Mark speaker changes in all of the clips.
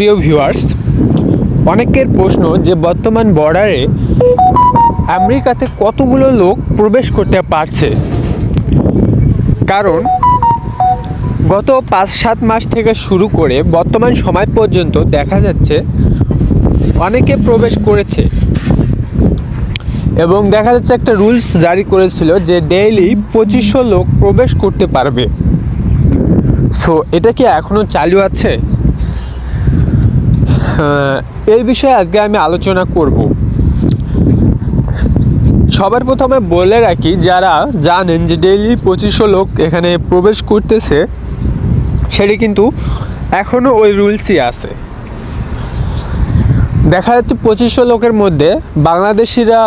Speaker 1: প্রিয় ভিউয়ার্স অনেকের প্রশ্ন যে বর্তমান বর্ডারে আমেরিকাতে কতগুলো লোক প্রবেশ করতে পারছে? কারণ গত পাঁচ সাত মাস থেকে শুরু করে বর্তমান সময় পর্যন্ত দেখা যাচ্ছে অনেকে প্রবেশ করেছে। এবং দেখা যাচ্ছে একটা রুলস জারি করেছিল যে ডেইলি পঁচিশশো লোক প্রবেশ করতে পারবে। সো এটা কি এখনও চালু আছে? এই বিষয়ে আজকে আমি আলোচনা করব। সবার প্রথমে বলে রাখি, যারা জানেন যে ডেইলি পঁচিশশো লোক এখানে প্রবেশ করতেছে, সেটি কিন্তু এখনও ওই রুলসই আছে। দেখা যাচ্ছে পঁচিশশো লোকের মধ্যে বাংলাদেশিরা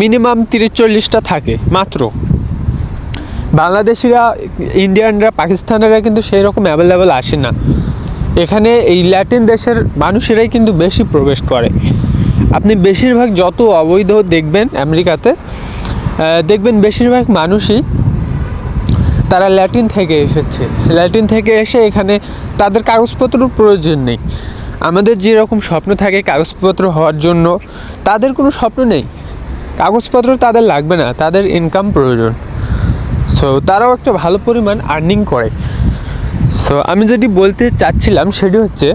Speaker 1: মিনিমাম তিরিশ চল্লিশটা থাকে, মাত্র। বাংলাদেশিরা, ইন্ডিয়ানরা, পাকিস্তানিরা কিন্তু সেই রকম অ্যাভেলেবেল আসে না। এখানে এই ল্যাটিন দেশের মানুষেরাই কিন্তু বেশি প্রবেশ করে। আপনি বেশিরভাগ যত অবৈধ দেখবেন আমেরিকাতে দেখবেন বেশিরভাগ মানুষই তারা ল্যাটিন থেকে এসেছে। ল্যাটিন থেকে এসে এখানে তাদের কাগজপত্রের প্রয়োজন নেই। আমাদের যেরকম স্বপ্ন থাকে কাগজপত্র হওয়ার জন্য, তাদের কোনো স্বপ্ন নেই। কাগজপত্র তাদের লাগবে না, তাদের ইনকাম প্রয়োজন। সো তারাও একটা ভালো পরিমাণ আর্নিং করে। সো আমি যেটি বলতে চাচ্ছিলাম সেটি হচ্ছে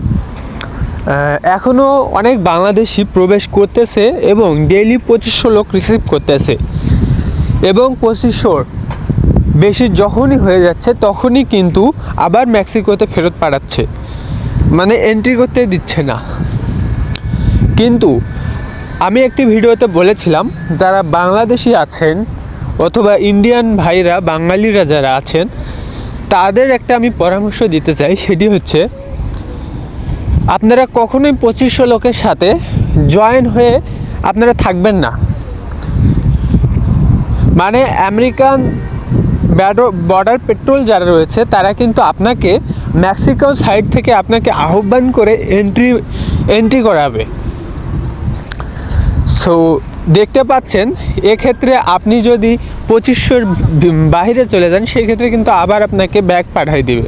Speaker 1: এখনও অনেক বাংলাদেশি প্রবেশ করতেছে এবং ডেইলি পঁচিশশো লোক রিসিভ করতেছে। এবং পঁচিশশোর বেশি যখনই হয়ে যাচ্ছে তখনই কিন্তু আবার মেক্সিকোতে ফেরত পাঠাচ্ছে। মানে এন্ট্রি করতে দিচ্ছে না। কিন্তু আমি একটি ভিডিওতে বলেছিলাম, যারা বাংলাদেশি আছেন অথবা ইন্ডিয়ান ভাইরা, বাঙালিরা যারা আছেন তাদের একটা আমি পরামর্শ দিতে চাই, সেটি হচ্ছে, আপনারা কখনোই পঁচিশশো লোকের সাথে জয়েন হয়ে আপনারা থাকবেন না। মানে আমেরিকান ব্যাডো বর্ডার পেট্রোল যারা রয়েছে, তারা কিন্তু আপনাকে মেক্সিকো সাইড থেকে আপনাকে আহ্বান করে এন্ট্রি এন্ট্রি করাবে। সো দেখতে পাচ্ছেন, এক্ষেত্রে আপনি যদি পঁচিশশোর বাইরে চলে যান সেই ক্ষেত্রে কিন্তু আবার আপনাকে ব্যাগ পাঠিয়ে দিবে।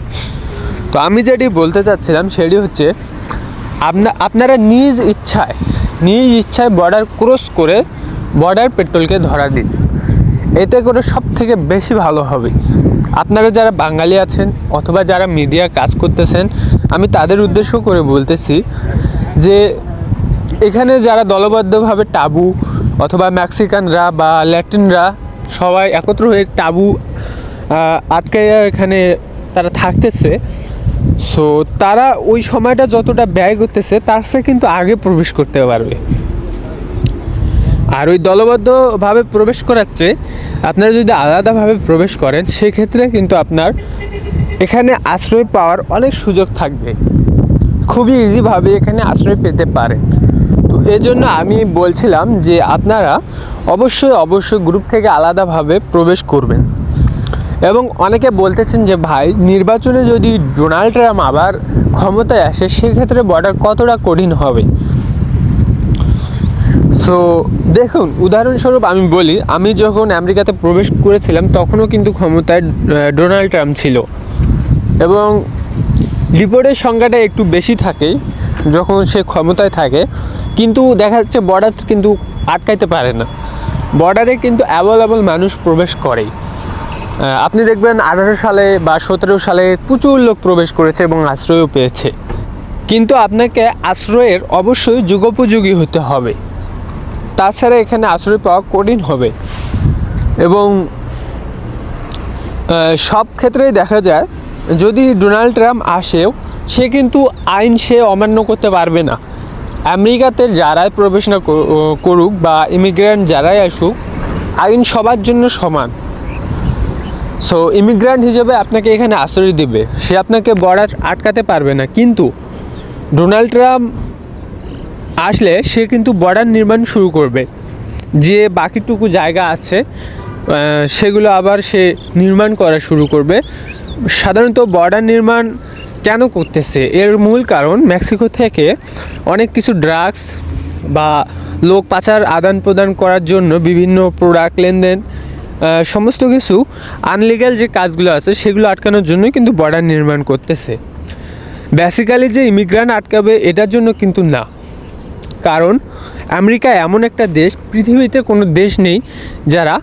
Speaker 1: তো আমি যেটি বলতে চাচ্ছিলাম, সেটি হচ্ছে, আপনা, আপনারা নিজ ইচ্ছায় নিজ ইচ্ছায় বর্ডার ক্রস করে বর্ডার পেট্রোলকে ধরা দিন। এতে করে সব থেকে বেশি ভালো হবে। আপনারা যারা বাঙালি আছেন, অথবা যারা মিডিয়া কাজ করতেছেন, আমি তাদের উদ্দেশ্য করে বলতেছি যে, এখানে যারা দলবদ্ধভাবে টাবু অথবা মেক্সিকানরা বা ল্যাটিনরা সবাই একত্র হয়ে টাবু আটকাইয়া এখানে তারা থাকতেছে। সো তারা ওই সময়টা যতটা ব্যয় করতেছে, তার সে কিন্তু আগে প্রবেশ করতে পারবে। আর ওই দলবদ্ধভাবে প্রবেশ করাচ্ছে, আপনারা যদি আলাদাভাবে প্রবেশ করেন, সেক্ষেত্রে কিন্তু আপনার এখানে আশ্রয় পাওয়ার অনেক সুযোগ থাকবে। খুবই ইজিভাবে এখানে আশ্রয় পেতে পারেন। তো এই জন্য আমি বলছিলাম যে আপনারা অবশ্যই অবশ্যই গ্রুপ থেকে আলাদাভাবে প্রবেশ করবেন। এবং অনেকে বলতেছেন যে, ভাই, নির্বাচনে যদি ডোনাল্ড ট্রাম্প আবার ক্ষমতায় আসে, সেক্ষেত্রে বর্ডার কতটা কঠিন হবে? সো দেখুন, উদাহরণস্বরূপ আমি বলি, আমি যখন আমেরিকাতে প্রবেশ করেছিলাম, তখনও কিন্তু ক্ষমতায় ডোনাল্ড ট্রাম্প ছিল। এবং রিপোর্টের সংখ্যাটা একটু বেশি থাকে, যখন সে ক্ষমতায় থাকে। কিন্তু দেখা যাচ্ছে বর্ডার কিন্তু আটকাইতে পারে না। বর্ডারে কিন্তু অ্যাভেলেবল মানুষ প্রবেশ করেই। আপনি দেখবেন আঠারো সালে বা সতেরো সালে প্রচুর লোক প্রবেশ করেছে এবং আশ্রয়ও পেয়েছে। কিন্তু আপনাকে আশ্রয়ের অবশ্যই যুগোপযোগী হতে হবে। তাছাড়া এখানে আশ্রয় পাওয়া কঠিন হবে। এবং সব ক্ষেত্রেই দেখা যায়, যদি ডোনাল্ড ট্রাম্প আসেও, সে কিন্তু আইন সে অমান্য করতে পারবে না। আমেরিকাতে যারাই প্রবেশ না করুক বা ইমিগ্রেন্ট যারাই আসুক, আইন সবার জন্য সমান। সো ইমিগ্রান্ট হিসেবে আপনাকে এখানে আশ্রয় দেবে। সে আপনাকে বর্ডার আটকাতে পারবে না। কিন্তু ডোনাল্ড ট্রাম্প আসলে সে কিন্তু বর্ডার নির্মাণ শুরু করবে। যে বাকিটুকু জায়গা আছে সেগুলো আবার সে নির্মাণ করা শুরু করবে। সাধারণত বর্ডার নির্মাণ কেন করতেছে? এর মূল কারণ মেক্সিকো থেকে অনেক কিছু ড্রাগস বা লোক পাচার আদান প্রদান করার জন্য বিভিন্ন প্রোডাক্ট লেনদেন সমস্ত কিছু আনলিগাল যে কাজগুলো আছে সেগুলো আটকানোর জন্যই কিন্তু বর্ডার নির্মাণ করতেছে। বেসিক্যালি যে ইমিগ্রান্ট আটকাবে এটার জন্য কিন্তু না। কারণ আমেরিকা এমন একটা দেশ, পৃথিবীতে কোনো দেশ নেই যারা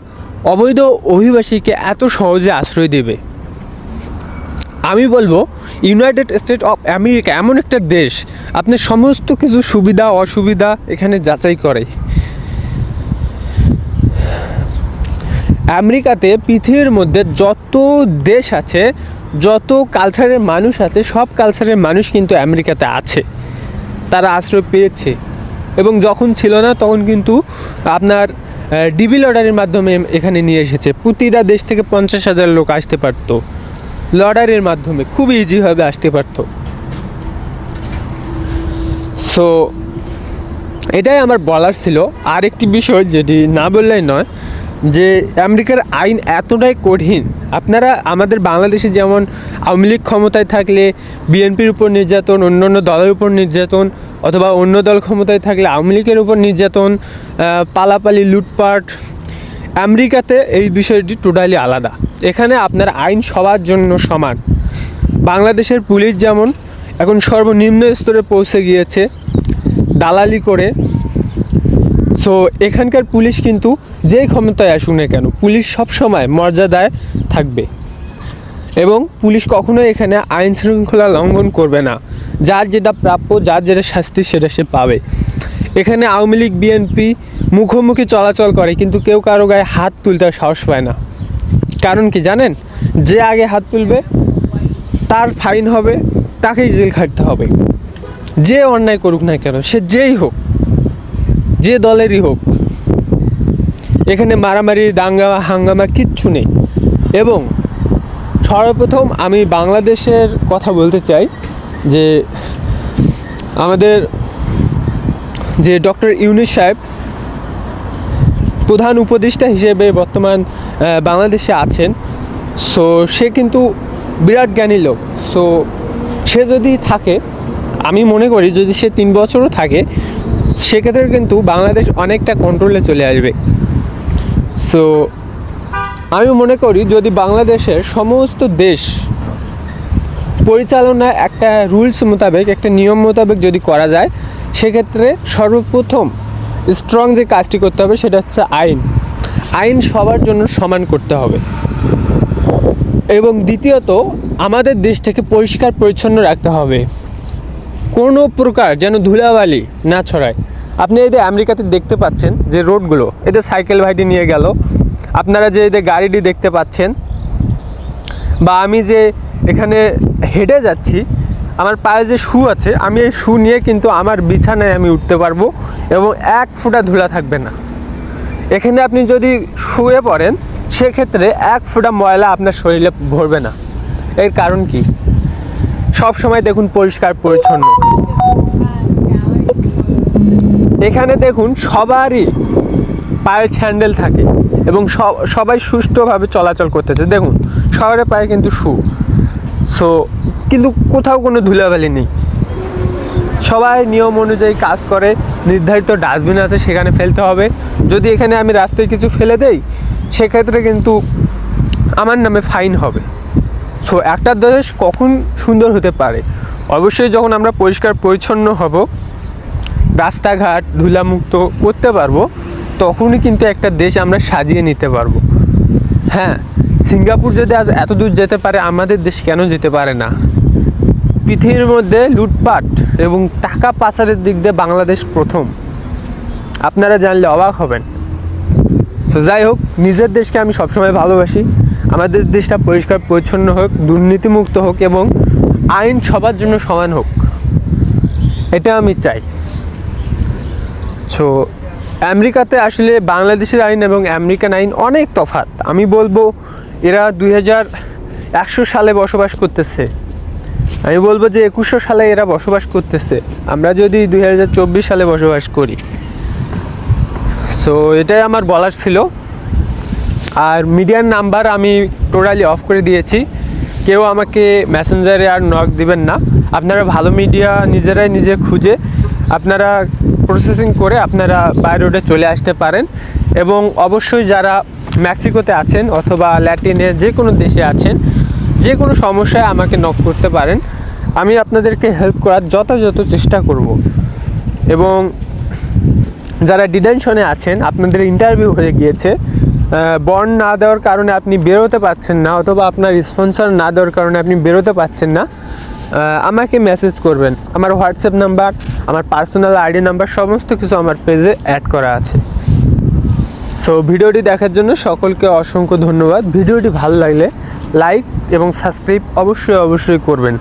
Speaker 1: অবৈধ অভিবাসীকে এত সহজে আশ্রয় দেবে। আমি বলব ইউনাইটেড স্টেট অফ আমেরিকা এমন একটা দেশ, আপনি সমস্ত কিছু সুবিধা, অসুবিধা এখানে যাচাই করে। আমেরিকাতে পৃথিবীর মধ্যে যত দেশ আছে, যত কালচারের মানুষ আছে, সব কালচারের মানুষ কিন্তু আমেরিকাতে আছে। তারা আশ্রয় পেয়েছে। এবং যখন ছিল না, তখন কিন্তু আপনার ডিবি লটারির মাধ্যমে এখানে নিয়ে এসেছে। প্রতিটা দেশ থেকে পঞ্চাশ হাজার লোক আসতে পারতো। লটারির মাধ্যমে খুব ইজিভাবে আসতে পারতো। সো এটাই আমার বলার ছিল। আর একটি বিষয় যেটি না বললেই নয়, যে আমেরিকার আইন এতটাই কঠিন। আপনারা আমাদের বাংলাদেশে যেমন আওয়ামী লীগ ক্ষমতায় থাকলে, বিএনপির উপর নির্যাতন অন্য অন্য দলের উপর নির্যাতন, অথবা অন্য দল ক্ষমতায় থাকলে আওয়ামী লীগের উপর নির্যাতন পালাপালি, লুটপাট আমেরিকাতে এই বিষয়টি টোটালি আলাদা। এখানে আপনার আইন সবার জন্য সমান। বাংলাদেশের পুলিশ যেমন এখন সর্বনিম্ন স্তরে পৌঁছে গিয়েছে দালালি করে। সো এখানকার পুলিশ কিন্তু যেই ক্ষমতায় আসুক না কেন, পুলিশ সব সময় মর্যাদায় থাকবে। এবং পুলিশ কখনোই এখানে আইন শৃঙ্খলা লঙ্ঘন করবে না। যার যেটা প্রাপ্য, যার যেটা শাস্তি, সেটা সে পাবে। এখানে আওয়ামী লীগ, বিএনপি মুখোমুখি চলাচল করে, কিন্তু কেউ কারও গায়ে হাত তুলতে সাহস পায় না। কারণ কি জানেন? যে আগে হাত তুলবে, তার ফাইন হবে, তাকেই জেল খাটতে হবে। যে অন্যায় করুক না কেন, সে যেই হোক, যে দলেরই হোক, এখানে মারামারি, দাঙ্গা, হাঙ্গামা কিচ্ছু নেই। এবং সর্বপ্রথম আমি বাংলাদেশের কথা বলতে চাই যে আমাদের যে ডক্টর ইউনিস সাহেব প্রধান উপদেষ্টা হিসেবে বর্তমান বাংলাদেশে আছেন। সো, সে কিন্তু বিরাট জ্ঞানী লোক। সো, সে যদি থাকে, আমি মনে করি যদি সে তিন বছরও থাকে, সেক্ষেত্রে কিন্তু বাংলাদেশ অনেকটা কন্ট্রোলে চলে আসবে। সো, আমি মনে করি যদি বাংলাদেশের সমস্ত দেশ পরিচালনা একটা রুলস মোতাবেক, একটা নিয়ম মোতাবেক যদি করা যায় সেক্ষেত্রে সর্বপ্রথম স্ট্রং যে কাজটি করতে হবে সেটা হচ্ছে আইন। আইন সবার জন্য সমান করতে হবে। এবং দ্বিতীয়ত, আমাদের দেশটাকে পরিষ্কার পরিচ্ছন্ন রাখতে হবে। কোনো প্রকার যেন ধুলাবালি না ছড়ায়। আপনি এদের আমেরিকাতে দেখতে পাচ্ছেন যে রোডগুলো এদের সাইকেল ভাইটি নিয়ে গেল, আপনারা যে এদের গাড়িটি দেখতে পাচ্ছেন, বা আমি যে এখানে হেঁটে যাচ্ছি আমার পায়ে যে শু আছে, আমি এই শু নিয়ে কিন্তু আমার বিছানায় আমি উঠতে পারব এবং এক ফোঁটা ধুলা থাকবে না। এখানে আপনি যদি শুয়ে পড়েন, সেক্ষেত্রে এক ফোঁটা ময়লা আপনার শরীরে ভরবে না। এর কারণ কি? সব সময় দেখুন পরিষ্কার, পরিচ্ছন্ন। এখানে দেখুন সবারই পায়ে স্যান্ডেল থাকে এবং সব, সবাই সুষ্ঠুভাবে চলাচল করতেছে। দেখুন শহরে পায়ে কিন্তু শু। সো কিন্তু কোথাও কোনো ধুলাবালি নেই। সবাই নিয়ম অনুযায়ী কাজ করে, নির্ধারিত ডাস্টবিন আছে সেখানে ফেলতে হবে। যদি এখানে আমি রাস্তায় কিছু ফেলে দেই, সেক্ষেত্রে কিন্তু আমার নামে ফাইন হবে। সো একটা দেশ কখন সুন্দর হতে পারে? অবশ্যই যখন আমরা পরিষ্কার পরিচ্ছন্ন হব, রাস্তাঘাট ধুলামুক্ত করতে পারব, তখনই কিন্তু একটা দেশ আমরা সাজিয়ে নিতে পারব। হ্যাঁ সিঙ্গাপুর যদি আজ এত দূর যেতে পারে, আমাদের দেশ কেন যেতে পারে না? পৃথিবীর মধ্যে লুটপাট এবং টাকা পাচারের দিক দিয়ে বাংলাদেশ প্রথম। আপনারা জানলে অবাক হবেন। সো যাই হোক, নিজের দেশকে আমি সবসময় ভালোবাসি। আমাদের দেশটা পরিষ্কার, পরিচ্ছন্ন হোক, দুর্নীতিমুক্ত হোক এবং আইন সবার জন্য সমান হোক। এটা আমি চাই। সো আমেরিকাতে আসলে বাংলাদেশের আইন এবং আমেরিকান আইন অনেক তফাৎ। আমি বলব এরা দুই হাজার একশো সালে বসবাস করতেছে। আমি বলব যে একুশশো সালে এরা বসবাস করতেছে। আমরা যদি দুই হাজার চব্বিশ সালে বসবাস করি। সো এটাই আমার বলার ছিল। আর মিডিয়ার নাম্বার আমি টোটালি অফ করে দিয়েছি। কেউ আমাকে মেসেঞ্জারে আর নক দিবেন না। আপনারা ভালো মিডিয়া নিজেরাই নিজে খুঁজে আপনারা প্রসেসিং করে আপনারা বাইরে রোডে চলে আসতে পারেন। এবং অবশ্যই যারা মেক্সিকোতে আছেন অথবা ল্যাটিনে যে কোনো দেশে আছেন, যে কোনো সমস্যায় আমাকে নক করতে পারেন। আমি আপনাদেরকে হেল্প করার যথাযথ চেষ্টা করব। এবং যারা ডিটেনশনে আছেন, আপনাদের ইন্টারভিউ হয়ে গিয়েছে বন্ড না দেওয়ার কারণে আপনি বেরোতে পারছেন না, অথবা আপনার স্পন্সর না দেওয়ার কারণে আপনি বেরোতে পারছেন না আমাকে মেসেজ করবেন। আমার হোয়াটসঅ্যাপ নাম্বার আমার পার্সোনাল আইডি নাম্বার সমস্ত কিছু আমার পেজে অ্যাড করা আছে। সো ভিডিওটি দেখার জন্য সকলকে অসংখ্য ধন্যবাদ। ভিডিওটি ভালো লাগলে লাইক এবং সাবস্ক্রাইব অবশ্যই অবশ্যই করবেন।